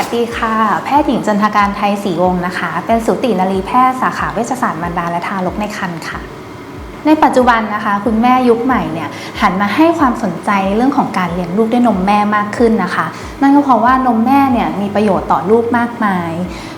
วัสดีค่ะ แพทย์หญิงจันทการไทยศรีวงศ์นะคะ เป็นสูตินรีแพทย์สาขาเวชศาสตร์มารดาและทารกในครรภ์ค่ะ ในปัจจุบันนะคะ คุณแม่ยุคใหม่เนี่ยหันมาให้ความสนใจในเรื่องของการเลี้ยงลูกด้วยนมแม่มากขึ้นนะคะ นั่นก็เพราะว่านมแม่เนี่ยมีประโยชน์ต่อลูกมากมาย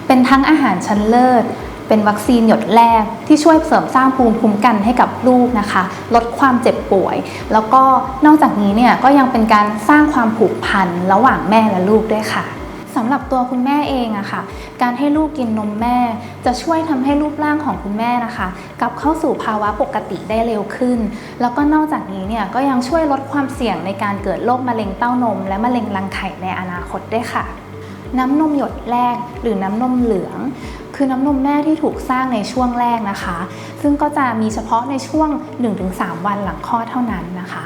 เป็นทั้งอาหารชั้นเลิศเป็นวัคซีนหยดแรกที่ช่วยเสริมสร้างภูมิคุ้มกันให้กับลูกนะคะ ลดความเจ็บป่วย แล้วก็นอกจากนี้เนี่ยก็ยังเป็นการสร้างความผูกพันระหว่างแม่และลูกด้วยค่ะ สำหรับตัวคุณแม่เองอะค่ะ การให้ลูกกินนมแม่ จะช่วยทำให้รูปร่างของคุณแม่นะคะ กลับเข้าสู่ภาวะปกติได้เร็วขึ้น แล้วก็นอกจากนี้เนี่ยก็ยังช่วยลดความเสี่ยงในการเกิดโรคมะเร็งเต้านม และมะเร็งรังไข่ในอนาคตด้วยค่ะ น้ำนมหยดแรกหรือน้ำนมเหลือง คือน้ำนมแม่ที่ถูกสร้างในช่วงแรกนะคะ ซึ่งก็จะมีเฉพาะในช่วง 1-3 วันหลังคลอดเท่านั้นนะคะ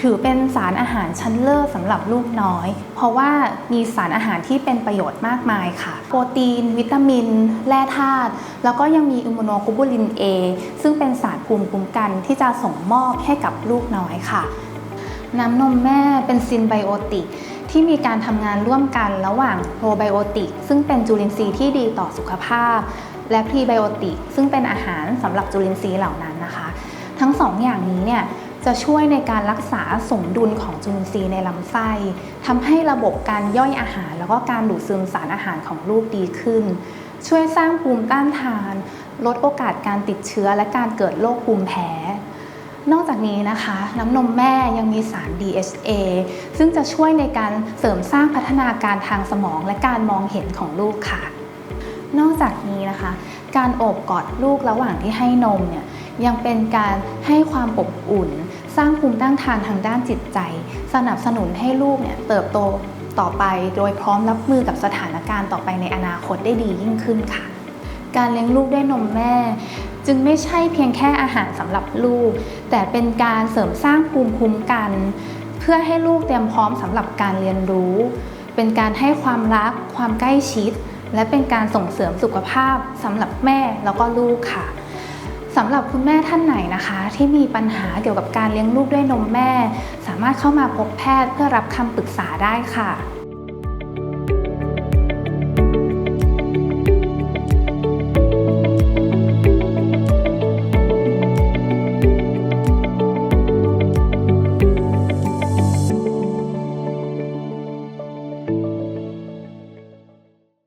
ถือเป็นสารอาหารชั้นเลิศสำหรับลูกน้อย เพราะว่ามีสารอาหารที่เป็นประโยชน์มากมายค่ะ โปรตีน วิตามิน แร่ธาตุแล้วก็ยังมีอิมมูโนกลบูลิน A ซึ่งเป็นสารภูมิคุ้มกันที่จะส่งมอบให้กับลูกน้อยค่ะ น้ำนมแม่เป็นซินไบโอติกที่มีการทำงานร่วมกันระหว่างโปรไบโอติกซึ่งเป็นจุลินทรีย์ที่ดีต่อสุขภาพ และพรีไบโอติกซึ่งเป็นอาหารสำหรับจุลินทรีย์เหล่านั้นนะคะ ทั้งสองอย่างนี้เนี่ย จะช่วยในการรักษาสมดุลของจุลินทรีย์ในลำไส้ทำให้ระบบการย่อยอาหาร แล้วก็การดูดซึมสารอาหารของลูกดีขึ้น ช่วยสร้างภูมิต้านทาน ลดโอกาสการติดเชื้อและการเกิดโรคภูมิแพ้นอกจากนี้นะคะ น้ำนมแม่ยังมีสาร DHA ซึ่งจะช่วยในการเสริมสร้างพัฒนาการทางสมองและการมองเห็นของลูกค่ะ นอกจากนี้นะคะ การโอบกอดลูกระหว่างที่ให้นมเนี่ยยังเป็นการให้ความอบอุ่น สร้างภูมิต้านทานทางด้านจิตใจ สนับสนุนให้ลูกเนี่ยเติบโตต่อไปโดยพร้อมรับมือกับสถานการณ์ต่อไปในอนาคตได้ดียิ่งขึ้นค่ะ การเลี้ยงลูกด้วยนมแม่ จึงไม่ใช่เพียงแค่อาหารสำหรับลูก แต่เป็นการเสริมสร้างภูมิคุ้มกัน เพื่อให้ลูกเตรียมพร้อมสำหรับการเรียนรู้ เป็นการให้ความรัก ความใกล้ชิด และเป็นการส่งเสริมสุขภาพสำหรับแม่แล้วก็ลูกค่ะ สำหรับคุณแม่ท่านไหนนะคะ ที่มีปัญหาเกี่ยวกับการเลี้ยงลูกด้วยนมแม่ สามารถเข้ามาพบแพทย์เพื่อรับคำปรึกษาได้ค่ะ